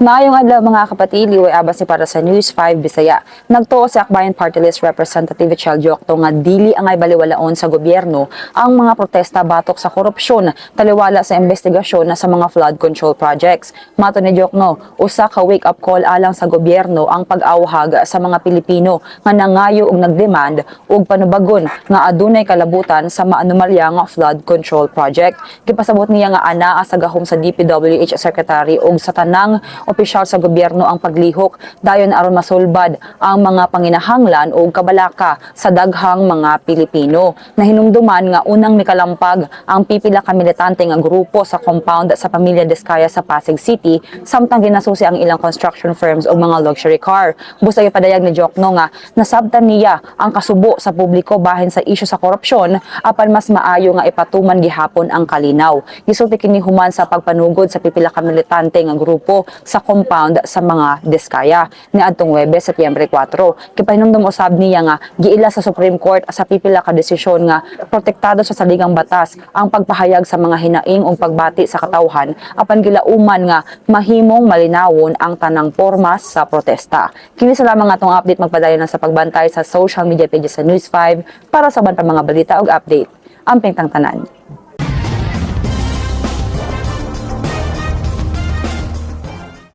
Maayong adlaw mga kapatid, liway abas ni para sa News 5 Bisaya. Nagtuo si Akbayan Party List Representative Chel Jokto nga dili angay baliwalaon sa gobyerno ang mga protesta batok sa korupsyon taliwala sa investigasyon na sa mga flood control projects. Mato ni Jokno, usa ka wake up call alang sa gobyerno ang pag-awhag sa mga Pilipino nga nangayo og nagdemand og panubagon nga adunay kalabutan sa maanumalya nga flood control project. Gipasabot niya nga anaa sa gahom sa DPWH Secretary og sa tanang opisyal sa gobyerno ang paglihok dayon aron masulbad ang mga panginahanglan o kabalaka sa daghang mga Pilipino. Nahinumduman nga unang mikalampag ang pipila ka militante nga grupo sa compound sa Pamilya Diskaya sa Pasig City samtang ginasusi ang ilang construction firms o mga luxury car. Busa padayag ni Jokno nga nasabtan niya ang kasubo sa publiko bahin sa isyu sa korupsyon apan mas maayo nga ipatuman gihapon ang kalinaw. Gisulti kini human sa pagpanugod sa pipila ka militante nga grupo sa compound sa mga Diskaya ni adtong Webes Setyembre 4. Kipahinumdum usab niya nga giila sa Supreme Court sa pipila ka desisyon nga protektado sa saligang batas ang pagpahayag sa mga hinaing o pagbati sa katawhan apan gilauman nga mahimong malinawon ang tanang pormas sa protesta. Kini sa lamang atong update magpadayon sa pagbantay sa social media pages sa News 5 para sa ban pa mga balita ug update. Amping tang tanan.